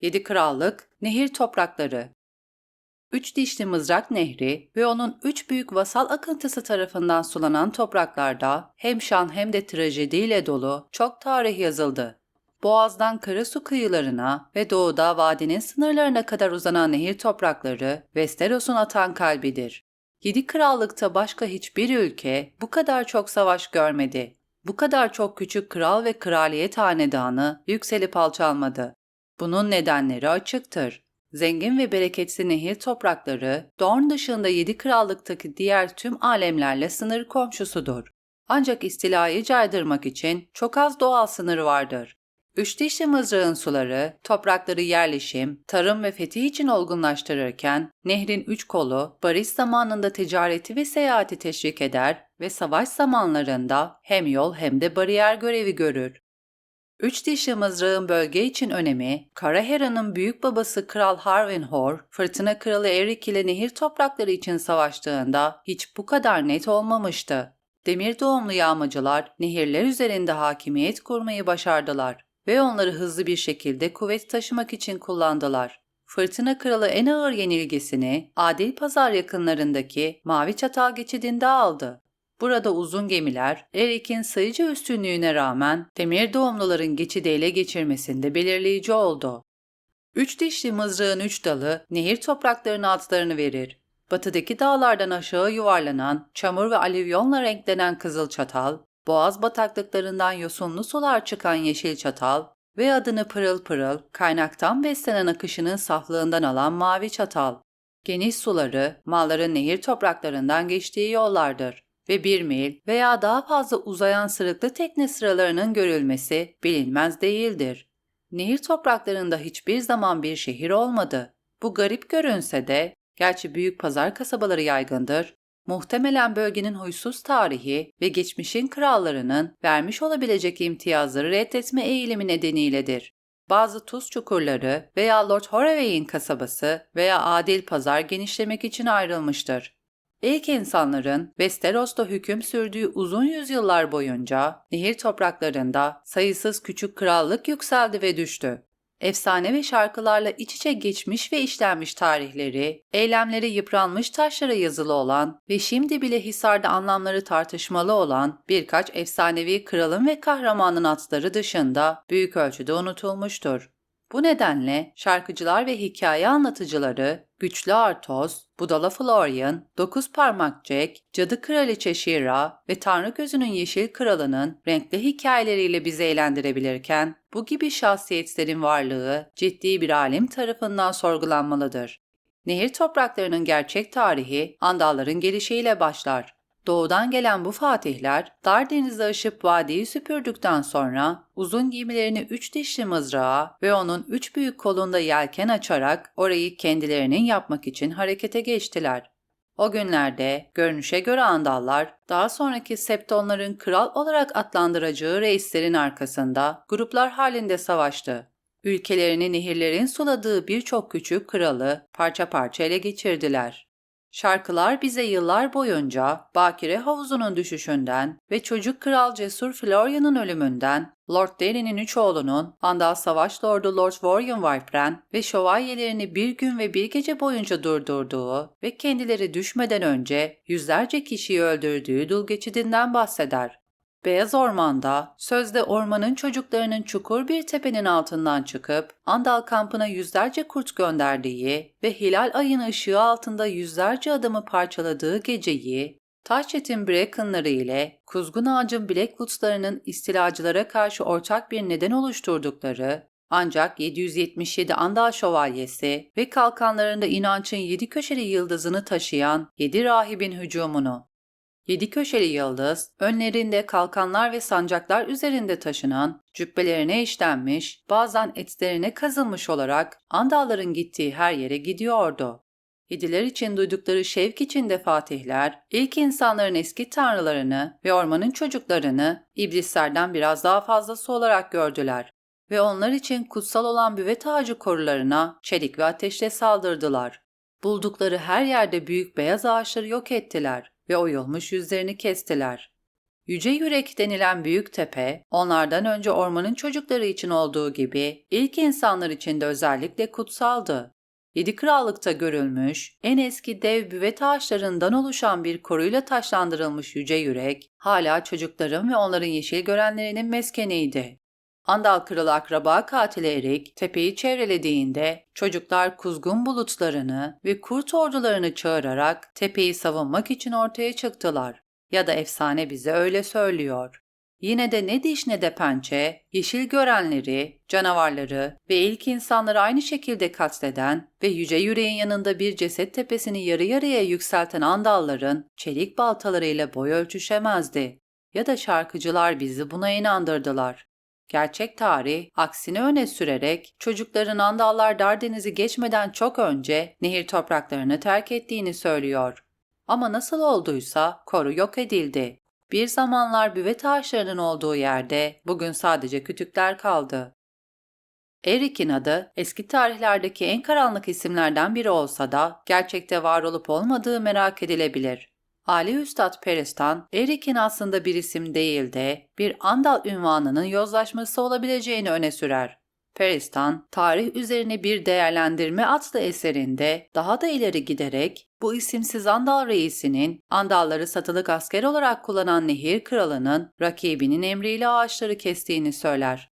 Yedi Krallık, Nehir Toprakları Üç Dişli Mızrak Nehri ve onun üç büyük vasal akıntısı tarafından sulanan topraklarda hem şan hem de trajediyle dolu çok tarih yazıldı. Boğaz'dan Karasu kıyılarına ve doğuda vadinin sınırlarına kadar uzanan nehir toprakları Westeros'un atan kalbidir. Yedi krallıkta başka hiçbir ülke bu kadar çok savaş görmedi. Bu kadar çok küçük kral ve kraliyet hanedanı yükselip alçalmadı. Bunun nedenleri açıktır. Zengin ve bereketli nehir toprakları, Dorn dışında yedi krallıktaki diğer tüm alemlerle sınır komşusudur. Ancak istilayı caydırmak için çok az doğal sınır vardır. Üç dişli mızrağın suları, toprakları yerleşim, tarım ve fetih için olgunlaştırırken, nehrin üç kolu, barış zamanında ticareti ve seyahati teşvik eder ve savaş zamanlarında hem yol hem de bariyer görevi görür. Üç dişli mızrağın bölge için önemi, Karahera'nın büyük babası Kral Harvenhor, Fırtına Kralı Erik ile nehir toprakları için savaştığında hiç bu kadar net olmamıştı. Demir doğumlu yağmacılar nehirler üzerinde hakimiyet kurmayı başardılar ve onları hızlı bir şekilde kuvvet taşımak için kullandılar. Fırtına Kralı en ağır yenilgisini Adil Pazar yakınlarındaki Mavi Çatal geçidinde aldı. Burada uzun gemiler Erik'in sayıcı üstünlüğüne rağmen demir doğumluların geçidi ele geçirmesinde belirleyici oldu. Üç dişli mızrağın üç dalı nehir topraklarının altlarını verir. Batıdaki dağlardan aşağı yuvarlanan, çamur ve alüvyonla renklenen kızıl çatal, boğaz bataklıklarından yosunlu sular çıkan yeşil çatal ve adını pırıl pırıl, kaynaktan beslenen akışının saflığından alan mavi çatal. Geniş suları, malların nehir topraklarından geçtiği yollardır ve bir mil veya daha fazla uzayan sırıklı tekne sıralarının görülmesi bilinmez değildir. Nehir topraklarında hiçbir zaman bir şehir olmadı. Bu garip görünse de, gerçi büyük pazar kasabaları yaygındır, muhtemelen bölgenin huysuz tarihi ve geçmişin krallarının vermiş olabilecek imtiyazları reddetme eğilimi nedeniyledir. Bazı tuz çukurları veya Lord Horaway'in kasabası veya adil pazar genişlemek için ayrılmıştır. İlk insanların Westeros'ta hüküm sürdüğü uzun yüzyıllar boyunca nehir topraklarında sayısız küçük krallık yükseldi ve düştü. Efsane ve şarkılarla iç içe geçmiş ve işlenmiş tarihleri, eylemleri yıpranmış taşlara yazılı olan ve şimdi bile Hisar'da anlamları tartışmalı olan birkaç efsanevi kralın ve kahramanın atları dışında büyük ölçüde unutulmuştur. Bu nedenle şarkıcılar ve hikaye anlatıcıları Güçlü Artos, Budala Florian, Dokuz Parmak Jack, Cadı Kraliçe Shira ve Tanrı Gözü'nün Yeşil Kralı'nın renkli hikayeleriyle bizi eğlendirebilirken bu gibi şahsiyetlerin varlığı ciddi bir alim tarafından sorgulanmalıdır. Nehir topraklarının gerçek tarihi Andalların gelişiyle başlar. Doğudan gelen bu fatihler dar denizi aşıp vadiyi süpürdükten sonra uzun giymilerini üç dişli mızrağa ve onun üç büyük kolunda yelken açarak orayı kendilerinin yapmak için harekete geçtiler. O günlerde görünüşe göre Andallar daha sonraki Septonların kral olarak adlandıracağı reislerin arkasında gruplar halinde savaştı. Ülkelerini nehirlerin suladığı birçok küçük kralı parça parça ele geçirdiler. Şarkılar bize yıllar boyunca Bakire havuzunun düşüşünden ve çocuk kral Cesur Florian'ın ölümünden, Lord Dany'nin üç oğlunun, Andal Savaş Lordu Lord Warren Wypren ve şövalyelerini bir gün ve bir gece boyunca durdurduğu ve kendileri düşmeden önce yüzlerce kişiyi öldürdüğü dul geçidinden bahseder. Beyaz Orman'da sözde ormanın çocuklarının çukur bir tepenin altından çıkıp Andal kampına yüzlerce kurt gönderdiği ve hilal ayın ışığı altında yüzlerce adamı parçaladığı geceyi Taşçet'in Bracken'ları ile Kuzgun Ağacın Blackwood'larının istilacılara karşı ortak bir neden oluşturdukları ancak 777 Andal Şövalyesi ve kalkanlarında inancın yedi köşeli yıldızını taşıyan yedi rahibin hücumunu Yedi köşeli yıldız, önlerinde kalkanlar ve sancaklar üzerinde taşınan, cübbelerine işlenmiş, bazen etlerine kazılmış olarak Andalların gittiği her yere gidiyordu. Yediler için duydukları şevk içinde fatihler, ilk insanların eski tanrılarını ve ormanın çocuklarını iblislerden biraz daha fazlası olarak gördüler ve onlar için kutsal olan büvet ağacı korularına çelik ve ateşle saldırdılar. Buldukları her yerde büyük beyaz ağaçları yok ettiler ve oyulmuş yüzlerini kestiler. Yüce Yürek denilen büyük tepe, onlardan önce ormanın çocukları için olduğu gibi ilk insanlar için de özellikle kutsaldı. Yedi krallıkta görülmüş, en eski dev büvet ağaçlarından oluşan bir koruyla taşlandırılmış yüce yürek, hala çocukların ve onların yeşil görenlerinin meskeniydi. Andal kralı akraba katili Erik, tepeyi çevrelediğinde çocuklar kuzgun bulutlarını ve kurt ordularını çağırarak tepeyi savunmak için ortaya çıktılar. Ya da efsane bize öyle söylüyor. Yine de ne diş ne de pençe, yeşil görenleri, canavarları ve ilk insanları aynı şekilde katleden ve yüce yüreğin yanında bir ceset tepesini yarı yarıya yükselten andalların çelik baltalarıyla boy ölçüşemezdi. Ya da şarkıcılar bizi buna inandırdılar. Gerçek tarih aksini öne sürerek çocukların Andallar Dardeniz'i geçmeden çok önce nehir topraklarını terk ettiğini söylüyor. Ama nasıl olduysa koru yok edildi. Bir zamanlar büvet ağaçlarının olduğu yerde bugün sadece kütükler kaldı. Erik'in adı eski tarihlerdeki en karanlık isimlerden biri olsa da gerçekte var olup olmadığı merak edilebilir. Ali Üstad Peristan, Erik'in aslında bir isim değil de bir Andal ünvanının yozlaşması olabileceğini öne sürer. Peristan, tarih üzerine bir değerlendirme adlı eserinde daha da ileri giderek bu isimsiz Andal reisinin Andalları satılık asker olarak kullanan Nehir Kralı'nın rakibinin emriyle ağaçları kestiğini söyler.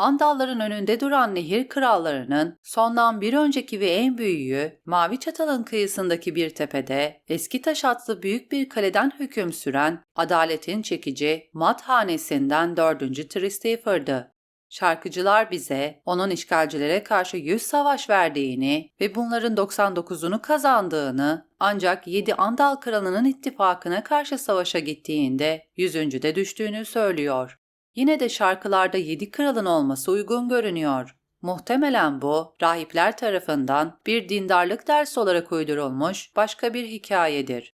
Andalların önünde duran nehir krallarının sondan bir önceki ve en büyüğü Mavi Çatal'ın kıyısındaki bir tepede eski taş atlı büyük bir kaleden hüküm süren adaletin çekici Mat hanesinden 4. Tristifer'dı. Şarkıcılar bize onun işgalcilere karşı 100 savaş verdiğini ve bunların 99'unu kazandığını ancak 7 Andal kralının ittifakına karşı savaşa gittiğinde 100. de düştüğünü söylüyor. Yine de şarkılarda yedi kralın olması uygun görünüyor. Muhtemelen bu, rahipler tarafından bir dindarlık dersi olarak uydurulmuş başka bir hikayedir.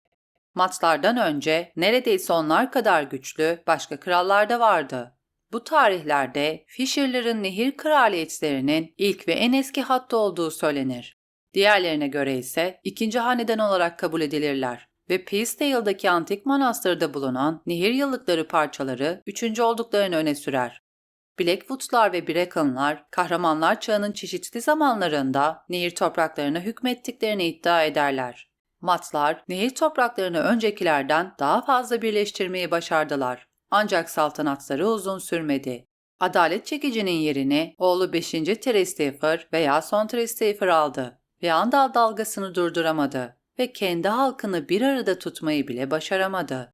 Matlardan önce neredeyse onlar kadar güçlü başka krallar da vardı. Bu tarihlerde Fisher'ların nehir kraliyetlerinin ilk ve en eski hattı olduğu söylenir. Diğerlerine göre ise ikinci haneden olarak kabul edilirler ve Peacedale'daki antik manastırda bulunan nehir yıllıkları parçaları üçüncü olduklarını öne sürer. Blackwood'lar ve Bracken'lar kahramanlar çağının çeşitli zamanlarında nehir topraklarına hükmettiklerini iddia ederler. Matlar nehir topraklarını öncekilerden daha fazla birleştirmeyi başardılar. Ancak saltanatları uzun sürmedi. Adalet çekicinin yerini oğlu 5. Trestifer veya son Trestifer aldı ve Andal dalgasını durduramadı ve kendi halkını bir arada tutmayı bile başaramadı.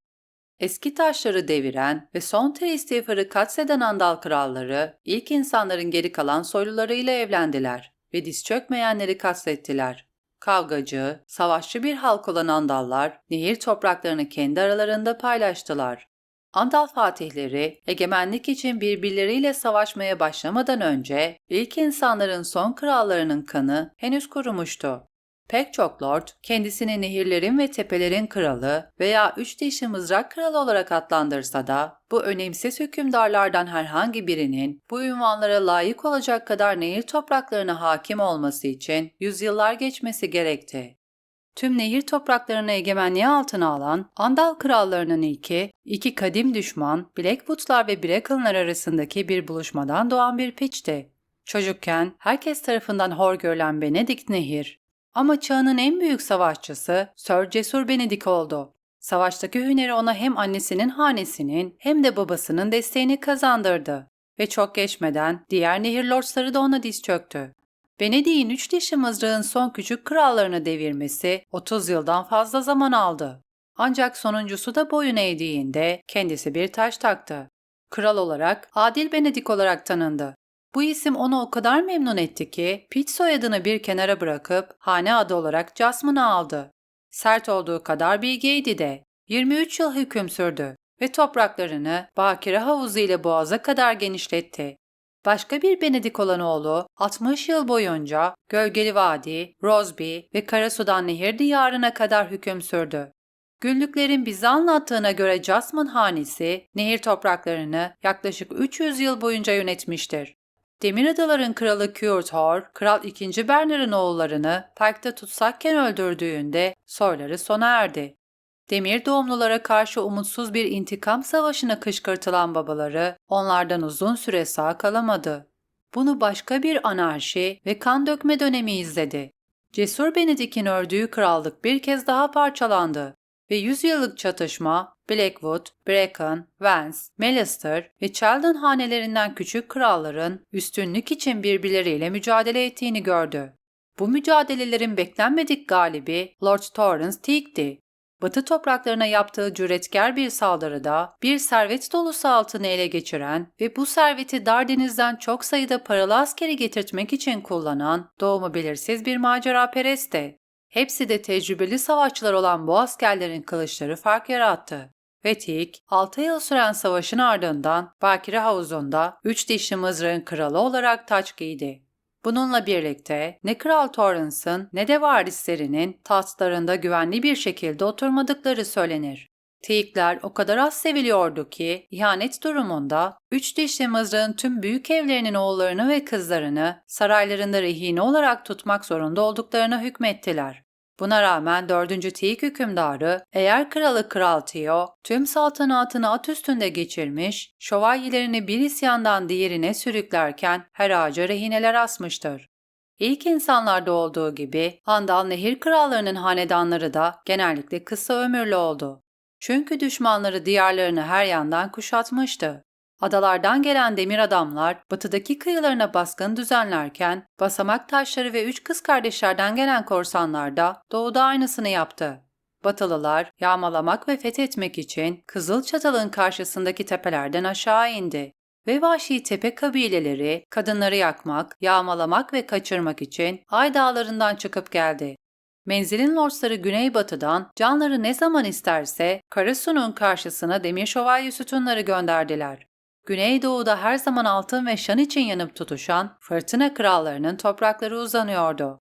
Eski taşları deviren ve son Tristifer'ı katseden Andal kralları ilk insanların geri kalan soylularıyla evlendiler ve diz çökmeyenleri katlettiler. Kavgacı, savaşçı bir halk olan Andallar nehir topraklarını kendi aralarında paylaştılar. Andal fatihleri egemenlik için birbirleriyle savaşmaya başlamadan önce ilk insanların son krallarının kanı henüz kurumuştu. Pek çok lord kendisini nehirlerin ve tepelerin kralı veya üç dişli mızrak kralı olarak adlandırsa da bu önemsiz hükümdarlardan herhangi birinin bu ünvanlara layık olacak kadar nehir topraklarına hakim olması için yüzyıllar geçmesi gerekti. Tüm nehir topraklarını egemenliği altına alan Andal krallarının ilki, iki kadim düşman Blackwood'lar ve Bracken'lar arasındaki bir buluşmadan doğan bir piçti. Çocukken herkes tarafından hor görülen Benedict Nehir, ama çağının en büyük savaşçısı Sir Cesur Benedik oldu. Savaştaki hüneri ona hem annesinin hanesinin hem de babasının desteğini kazandırdı ve çok geçmeden diğer nehir lordsları da ona diz çöktü. Venedik'in üç dişli mızrağın son küçük krallarını devirmesi 30 yıldan fazla zaman aldı. Ancak sonuncusu da boyun eğdiğinde kendisi bir taş taktı. Kral olarak Adil Benedik olarak tanındı. Bu isim onu o kadar memnun etti ki Pitt soyadını bir kenara bırakıp hane adı olarak Jasmine'ı aldı. Sert olduğu kadar bilgeydi de 23 yıl hüküm sürdü ve topraklarını Bakire Havuzu ile Boğaz'a kadar genişletti. Başka bir Benedik olan oğlu 60 yıl boyunca Gölgeli Vadi, Rosby ve Karasudan Nehir diyarına kadar hüküm sürdü. Günlüklerin bize anlattığına göre Jasmine hanesi nehir topraklarını yaklaşık 300 yıl boyunca yönetmiştir. Demir Adaların kralı Kjorthor, Kral II. Bernard'ın oğullarını parkta tutsakken öldürdüğünde soyları sona erdi. demir doğumlulara karşı umutsuz bir intikam savaşına kışkırtılan babaları onlardan uzun süre sağ kalamadı. Bunu başka bir anarşi ve kan dökme dönemi izledi. Cesur Benedik'in ördüğü krallık bir kez daha parçalandı ve yüzyıllık çatışma Blackwood, Brecon, Vance, Melister ve Sheldon hanelerinden küçük kralların üstünlük için birbirleriyle mücadele ettiğini gördü. Bu mücadelelerin beklenmedik galibi Lord Torrance Teague'di. Batı topraklarına yaptığı cüretkar bir saldırıda bir servet dolusu altını ele geçiren ve bu serveti Dardeniz'den çok sayıda paralı askeri getirtmek için kullanan doğumu belirsiz bir macera perestti. Hepsi de tecrübeli savaşçılar olan bu askerlerin kılıçları fark yarattı. Ve Teague, 6 yıl süren savaşın ardından Bakire Havuzu'nda üç dişli mızrağın kralı olarak taç giydi. Bununla birlikte ne Kral Torrance'ın ne de varislerinin tahtlarında güvenli bir şekilde oturmadıkları söylenir. Teğikler o kadar az seviliyordu ki ihanet durumunda üç dişli mızrağın tüm büyük evlerinin oğullarını ve kızlarını saraylarında rehine olarak tutmak zorunda olduklarına hükmettiler. Buna rağmen 4. Teğik hükümdarı eğer kralı Kral Tio tüm saltanatını at üstünde geçirmiş, şövalyelerini bir isyandan diğerine sürüklerken her ağaca rehineler asmıştır. İlk insanlarda olduğu gibi Handal Nehir krallarının hanedanları da genellikle kısa ömürlü oldu. Çünkü düşmanları diyarlarını her yandan kuşatmıştı. Adalardan gelen demir adamlar batıdaki kıyılarına baskın düzenlerken basamak taşları ve üç kız kardeşlerden gelen korsanlar da doğuda aynısını yaptı. Batılılar yağmalamak ve fethetmek için Kızıl Çatal'ın karşısındaki tepelerden aşağı indi ve vahşi tepe kabileleri kadınları yakmak, yağmalamak ve kaçırmak için Ay Dağları'ndan çıkıp geldi. Menzilin lordsları güneybatıdan canları ne zaman isterse Karasu'nun karşısına demir şövalye sütunları gönderdiler. Güneydoğuda her zaman altın ve şan için yanıp tutuşan fırtına krallarının toprakları uzanıyordu.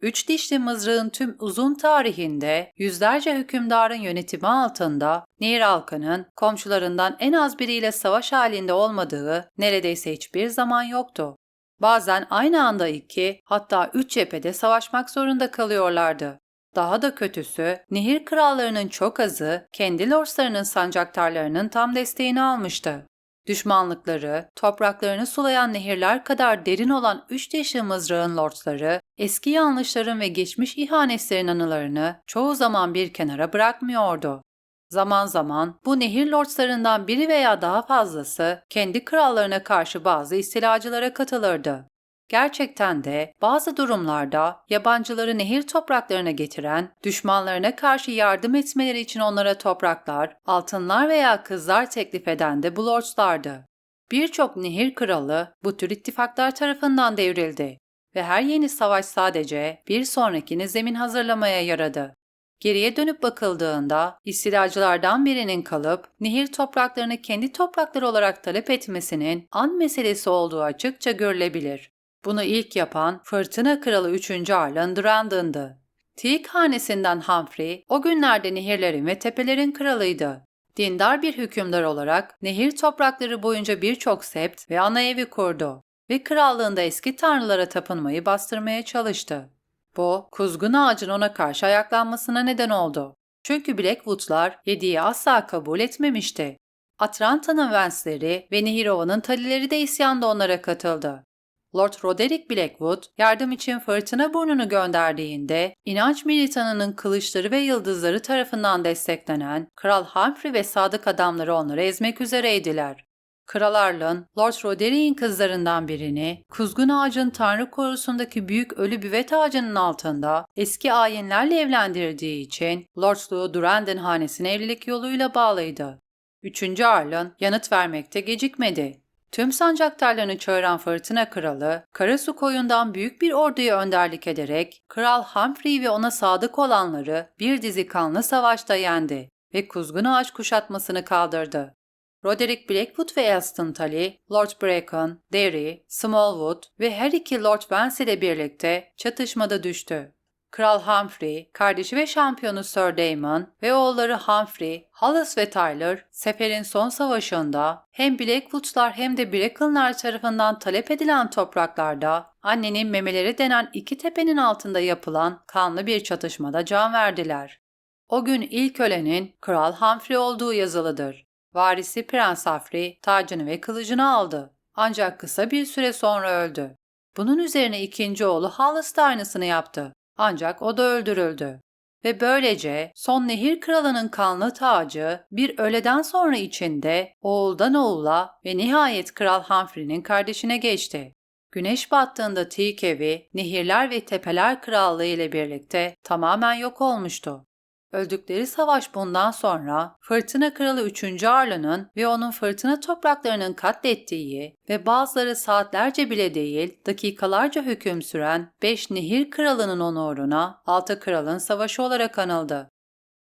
Üç dişli mızrağın tüm uzun tarihinde yüzlerce hükümdarın yönetimi altında Nehir halkının komşularından en az biriyle savaş halinde olmadığı neredeyse hiçbir zaman yoktu. Bazen aynı anda iki hatta üç cephede savaşmak zorunda kalıyorlardı. Daha da kötüsü nehir krallarının çok azı kendi lordslarının sancaktarlarının tam desteğini almıştı. Düşmanlıkları, topraklarını sulayan nehirler kadar derin olan üç dişli mızrağın lordsları, eski yanlışların ve geçmiş ihanetlerin anılarını çoğu zaman bir kenara bırakmıyordu. Zaman zaman bu nehir lordslarından biri veya daha fazlası kendi krallarına karşı bazı istilacılara katılırdı. Gerçekten de bazı durumlarda yabancıları nehir topraklarına getiren, düşmanlarına karşı yardım etmeleri için onlara topraklar, altınlar veya kızlar teklif eden de bu lordslardı. Birçok nehir kralı bu tür ittifaklar tarafından devrildi ve her yeni savaş sadece bir sonrakini zemin hazırlamaya yaradı. Geriye dönüp bakıldığında istilacılardan birinin kalıp nehir topraklarını kendi toprakları olarak talep etmesinin an meselesi olduğu açıkça görülebilir. Bunu ilk yapan Fırtına Kralı 3. Arlan Durandon'dı. Teak hanesinden Humphrey o günlerde nehirlerin ve tepelerin kralıydı. Dindar bir hükümdar olarak nehir toprakları boyunca birçok sept ve ana evi kurdu ve krallığında eski tanrılara tapınmayı bastırmaya çalıştı. Bu, kuzgun ağacın ona karşı ayaklanmasına neden oldu. Çünkü Blackwood'lar yediği asla kabul etmemişti. Atlanta'nın Vance'leri ve Nehirova'nın Talileri de isyanda onlara katıldı. Lord Roderick Blackwood yardım için fırtına burnunu gönderdiğinde inanç militanının kılıçları ve yıldızları tarafından desteklenen Kral Humphrey ve sadık adamları onları ezmek üzereydiler. Kral Arlan, Lord Roderick'in kızlarından birini, kuzgun ağacın tanrı korusundaki büyük ölü büvet ağacının altında eski ayinlerle evlendirdiği için Lordluğu Durandon hanesine evlilik yoluyla bağlıydı. Üçüncü Arlan yanıt vermekte gecikmedi. Tüm sancaktarlarını çağıran fırtına kralı, Karasu koyundan büyük bir orduya önderlik ederek Kral Humphrey ve ona sadık olanları bir dizi kanlı savaşta yendi ve kuzgun ağaç kuşatmasını kaldırdı. Roderick Blackwood ve Elston Tully, Lord Brecon, Derry, Smallwood ve her iki Lord Vance ile birlikte çatışmada düştü. Kral Humphrey, kardeşi ve şampiyonu Sir Damon ve oğulları Humphrey, Hollis ve Tyler, seferin son savaşında hem Blackwood'lar hem de Bracken'lar tarafından talep edilen topraklarda annenin memeleri denen iki tepenin altında yapılan kanlı bir çatışmada can verdiler. O gün ilk ölenin Kral Humphrey olduğu yazılıdır. Varisi Prens Humphrey tacını ve kılıcını aldı. Ancak kısa bir süre sonra öldü. Bunun üzerine ikinci oğlu Hallis de aynısını yaptı. Ancak o da öldürüldü. Ve böylece son nehir kralının kanlı tacı bir öğleden sonra içinde oğuldan oğula ve nihayet Kral Humphrey'nin kardeşine geçti. Güneş battığında Teak evi, nehirler ve tepeler krallığı ile birlikte tamamen yok olmuştu. Öldükleri savaş bundan sonra Fırtına Kralı 3. Arla'nın ve onun fırtına topraklarının katlettiği ve bazıları saatlerce bile değil dakikalarca hüküm süren 5 nehir kralının onuruna 6 kralın savaşı olarak anıldı.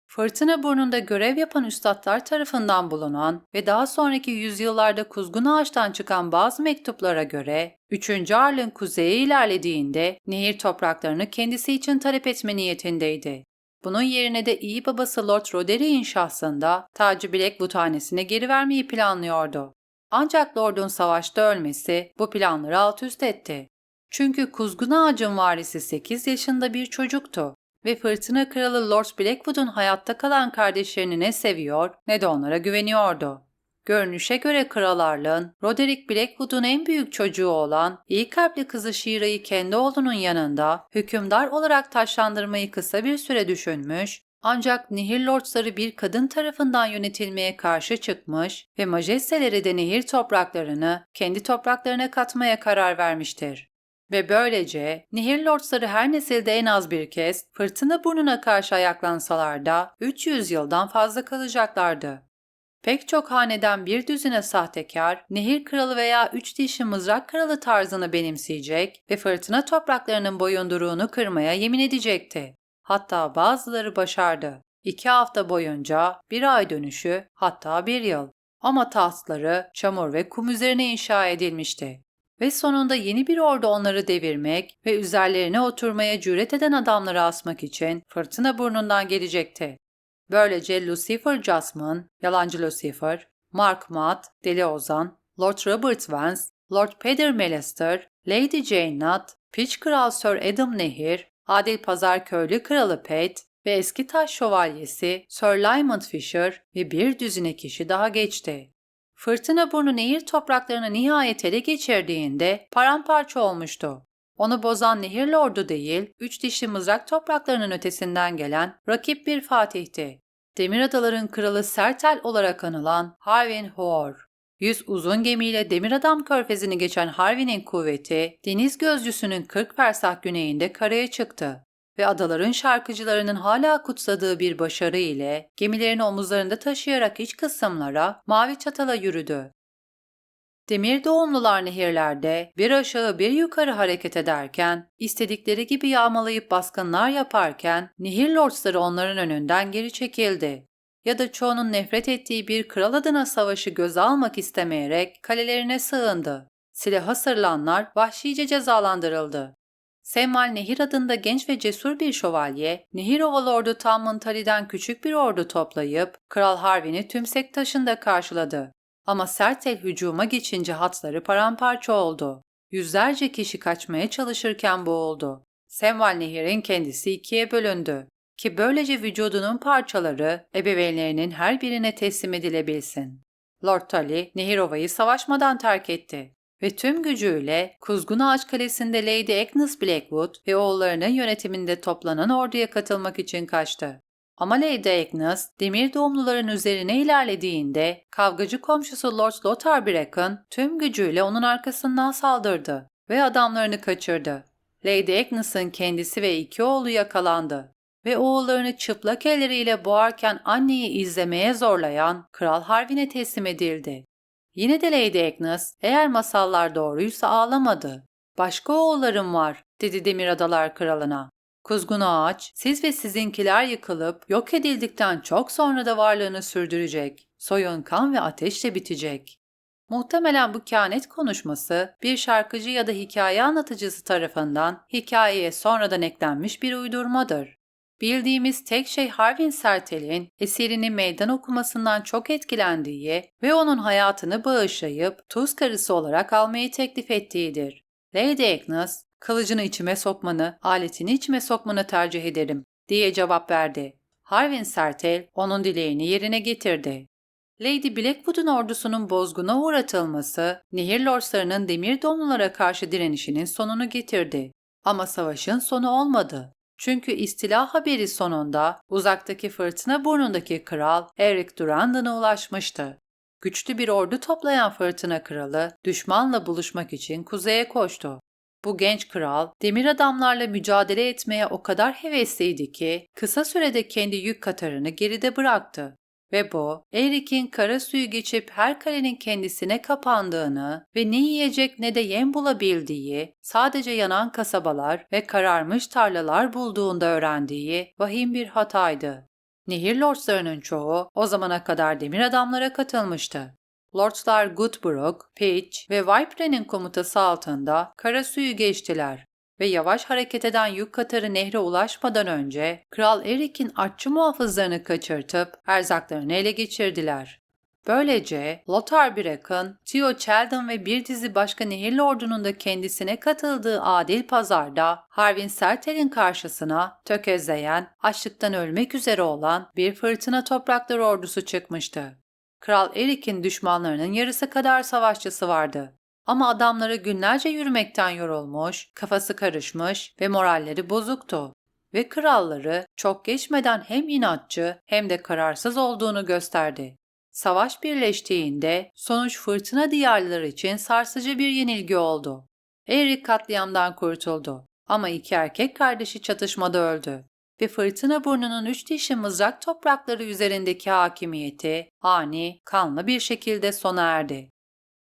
Fırtına burnunda görev yapan üstadlar tarafından bulunan ve daha sonraki yüzyıllarda kuzgun ağaçtan çıkan bazı mektuplara göre 3. Arl'ın kuzeye ilerlediğinde nehir topraklarını kendisi için talep etme niyetindeydi. Bunun yerine de iyi babası Lord Roderick'in şahsında tacı Blackwood hanesine geri vermeyi planlıyordu. Ancak Lord'un savaşta ölmesi bu planları alt üst etti. Çünkü kuzgun ağacın varisi 8 yaşında bir çocuktu ve fırtına kralı Lord Blackwood'un hayatta kalan kardeşlerini ne seviyor ne de onlara güveniyordu. Görünüşe göre kralarlığın Roderick Blackwood'un en büyük çocuğu olan iyi kalpli kızı Shira'yı kendi oğlunun yanında hükümdar olarak taşlandırmayı kısa bir süre düşünmüş ancak nehir lordları bir kadın tarafından yönetilmeye karşı çıkmış ve majesteleri de nehir topraklarını kendi topraklarına katmaya karar vermiştir. Ve böylece nehir lordları her nesilde en az bir kez fırtına burnuna karşı ayaklansalar da 300 yıldan fazla kalacaklardı. Pek çok haneden bir düzine sahtekar, nehir kralı veya üç dişli mızrak kralı tarzını benimseyecek ve fırtına topraklarının boyunduruğunu kırmaya yemin edecekti. Hatta bazıları başardı. İki hafta boyunca bir ay dönüşü hatta bir yıl. Ama tahtları çamur ve kum üzerine inşa edilmişti. Ve sonunda yeni bir ordu onları devirmek ve üzerlerine oturmaya cüret eden adamları asmak için fırtına burnundan gelecekti. Böylece Lucifer Jasmine, Yalancı Lucifer, Mark Matt, Deli Ozan, Lord Robert Vance, Lord Peter Melester, Lady Jane Nutt, Piç Kral Sir Adam Nehir, Adil Pazar Köylü Kralı Pate ve eski taş şövalyesi Sir Lymond Fisher ve bir düzine kişi daha geçti. Fırtına burnu nehir topraklarını nihayet ele geçirdiğinde paramparça olmuştu. Onu bozan nehir lordu değil, üç dişli mızrak topraklarının ötesinden gelen rakip bir fatihti. Demir Adaların kralı Sertel olarak anılan Harwin Hoor. Yüz uzun gemiyle Demir Adam körfezini geçen Harwin'in kuvveti, deniz gözcüsünün 40 fersah güneyinde karaya çıktı ve adaların şarkıcılarının hala kutsadığı bir başarı ile gemilerini omuzlarında taşıyarak iç kısımlara mavi çatala yürüdü. Demir doğumlular nehirlerde bir aşağı bir yukarı hareket ederken, istedikleri gibi yağmalayıp baskınlar yaparken nehir lordsları onların önünden geri çekildi. Ya da çoğunun nefret ettiği bir kral adına savaşı göze almak istemeyerek kalelerine sığındı. Silaha sarılanlar vahşice cezalandırıldı. Semmal Nehir adında genç ve cesur bir şövalye, Nehir Ovalordu Tammuntali'den küçük bir ordu toplayıp Kral Harvin'i tümsek taşında karşıladı. Ama sert el hücuma geçince hatları paramparça oldu. Yüzlerce kişi kaçmaya çalışırken boğuldu. Semval Nehir'in kendisi ikiye bölündü ki böylece vücudunun parçaları ebeveynlerinin her birine teslim edilebilsin. Lord Tully, Nehirova'yı savaşmadan terk etti ve tüm gücüyle Kuzgun Ağaç Kalesi'nde Lady Agnes Blackwood ve oğullarının yönetiminde toplanan orduya katılmak için kaçtı. Ama Lady Agnes, demir doğumluların üzerine ilerlediğinde kavgacı komşusu Lord Lothar Bracken tüm gücüyle onun arkasından saldırdı ve adamlarını kaçırdı. Lady Agnes'ın kendisi ve iki oğlu yakalandı ve oğullarını çıplak elleriyle boğarken anneyi izlemeye zorlayan Kral Harvin'e teslim edildi. Yine de Lady Agnes eğer masallar doğruysa ağlamadı. Başka oğullarım var dedi Demir Adalar Kralı'na. Kuzgun ağaç, siz ve sizinkiler yıkılıp yok edildikten çok sonra da varlığını sürdürecek. Soyun kan ve ateşle bitecek. Muhtemelen bu kehanet konuşması bir şarkıcı ya da hikaye anlatıcısı tarafından hikayeye sonradan eklenmiş bir uydurmadır. Bildiğimiz tek şey Harvin Sertel'in eserini meydan okumasından çok etkilendiği ve onun hayatını bağışlayıp tuz karısı olarak almayı teklif ettiğidir. Lady Agnes, kılıcını içime sokmanı, aletini içime sokmanı tercih ederim diye cevap verdi. Harwin Sertel onun dileğini yerine getirdi. Lady Blackwood'un ordusunun bozguna uğratılması, Nehir Lordslarının demir domlulara karşı direnişinin sonunu getirdi. Ama savaşın sonu olmadı. Çünkü istila haberi sonunda uzaktaki fırtına burnundaki kral Eric Durandon'a ulaşmıştı. Güçlü bir ordu toplayan fırtına kralı düşmanla buluşmak için kuzeye koştu. Bu genç kral demir adamlarla mücadele etmeye o kadar hevesliydi ki kısa sürede kendi yük katarını geride bıraktı. Ve bu, Erik'in kara suyu geçip her kalenin kendisine kapandığını ve ne yiyecek ne de yem bulabildiği, sadece yanan kasabalar ve kararmış tarlalar bulduğunda öğrendiği vahim bir hataydı. Nehir lordslarının çoğu o zamana kadar demir adamlara katılmıştı. Lordslar Goodbrook, Peach ve Vipre'nin komutası altında kara suyu geçtiler ve yavaş hareket eden yük katarı nehre ulaşmadan önce Kral Eric'in artçı muhafızlarını kaçırtıp erzaklarını ele geçirdiler. Böylece Lothar Bracken, Theo Sheldon ve bir dizi başka nehir lordunun da kendisine katıldığı adil pazarda Harwin Sertel'in karşısına tökezleyen, açlıktan ölmek üzere olan bir fırtına toprakları ordusu çıkmıştı. Kral Eric'in düşmanlarının yarısı kadar savaşçısı vardı. Ama adamları günlerce yürümekten yorulmuş, kafası karışmış ve moralleri bozuktu. Ve kralları çok geçmeden hem inatçı hem de kararsız olduğunu gösterdi. Savaş birleştiğinde sonuç fırtına diyarları için sarsıcı bir yenilgi oldu. Eric katliamdan kurtuldu ama iki erkek kardeşi çatışmada öldü ve fırtına burnunun üç dişi mızrak toprakları üzerindeki hakimiyeti ani, kanlı bir şekilde sona erdi.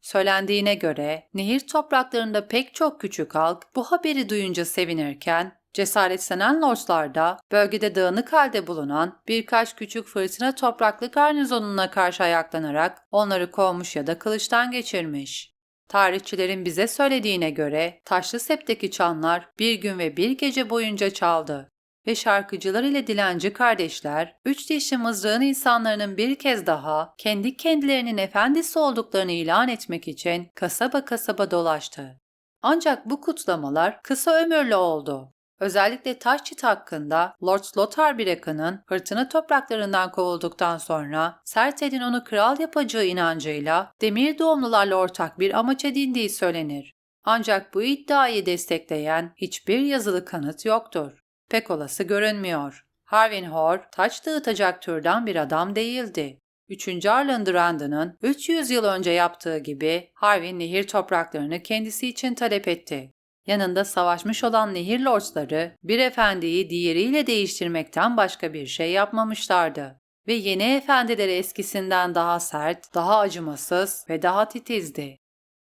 Söylendiğine göre nehir topraklarında pek çok küçük halk bu haberi duyunca sevinirken cesaretlenen lordslar da bölgede dağınık halde bulunan birkaç küçük fırtına topraklı garnizonuna karşı ayaklanarak onları kovmuş ya da kılıçtan geçirmiş. Tarihçilerin bize söylediğine göre Taşlı Sep'teki çanlar bir gün ve bir gece boyunca çaldı ve şarkıcılar ile dilenci kardeşler, üç dişli mızrağın insanların bir kez daha kendi kendilerinin efendisi olduklarını ilan etmek için kasaba kasaba dolaştı. Ancak bu kutlamalar kısa ömürlü oldu. Özellikle Taşçit hakkında Lord Lothar Bracken'ın fırtına topraklarından kovulduktan sonra Sertel'in onu kral yapacağı inancıyla demir doğumlularla ortak bir amaç edindiği söylenir. Ancak bu iddiayı destekleyen hiçbir yazılı kanıt yoktur pek olası görünmüyor. Harwin Hor, taç dağıtacak türden bir adam değildi. 3. Arlen Durandon'ın 300 yıl önce yaptığı gibi Harwin nehir topraklarını kendisi için talep etti. Yanında savaşmış olan nehir lordsları bir efendiyi diğeriyle değiştirmekten başka bir şey yapmamışlardı. Ve yeni efendileri eskisinden daha sert, daha acımasız ve daha titizdi.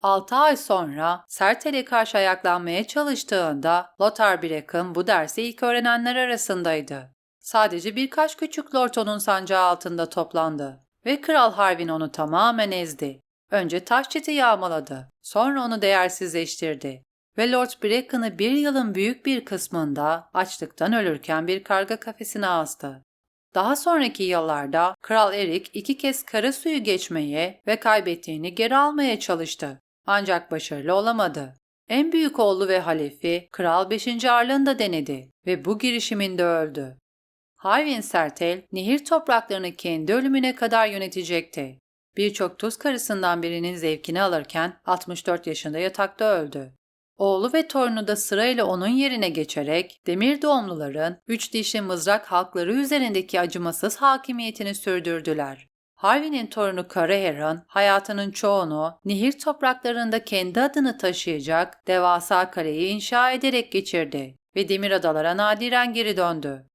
6 ay sonra Sertel'e karşı ayaklanmaya çalıştığında Lothar Bracken bu dersi ilk öğrenenler arasındaydı. Sadece birkaç küçük lord onun sancağı altında toplandı ve Kral Harwin onu tamamen ezdi. Önce taş çiti yağmaladı, sonra onu değersizleştirdi ve Lord Bracken'ı bir yılın büyük bir kısmında açlıktan ölürken bir karga kafesine astı. Daha sonraki yıllarda Kral Erik iki kez kara suyu geçmeye ve kaybettiğini geri almaya çalıştı. Ancak başarılı olamadı. En büyük oğlu ve halefi Kral 5. Arl'ın da denedi ve bu girişiminde öldü. Harwin Sertel, nehir topraklarını kendi ölümüne kadar yönetecekti. Birçok tuz karısından birinin zevkini alırken 64 yaşında yatakta öldü. Oğlu ve torunu da sırayla onun yerine geçerek demir doğumluların üç dişli mızrak halkları üzerindeki acımasız hakimiyetini sürdürdüler. Harvey'nin torunu Kara Heron hayatının çoğunu nehir topraklarında kendi adını taşıyacak devasa kaleyi inşa ederek geçirdi ve demir adalara nadiren geri döndü.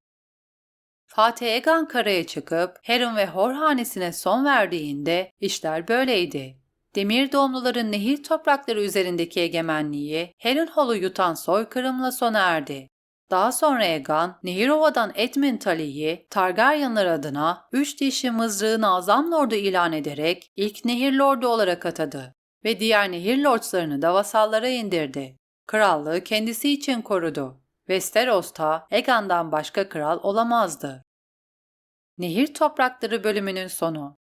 Fatih Egan karaya çıkıp Heron ve Hor hanesine son verdiğinde işler böyleydi. Demir doğumluların nehir toprakları üzerindeki egemenliği Heron Hall'u yutan soykırımla sona erdi. Daha sonra Egan, Nehirova'dan Edmund Tully'yi Targaryenlar adına üç dişi mızrağın azam lordu ilan ederek ilk nehir lordu olarak atadı ve diğer nehir lordslarını da vasallara indirdi. Krallığı kendisi için korudu. Westeros'ta Egan'dan başka kral olamazdı. Nehir Toprakları bölümünün sonu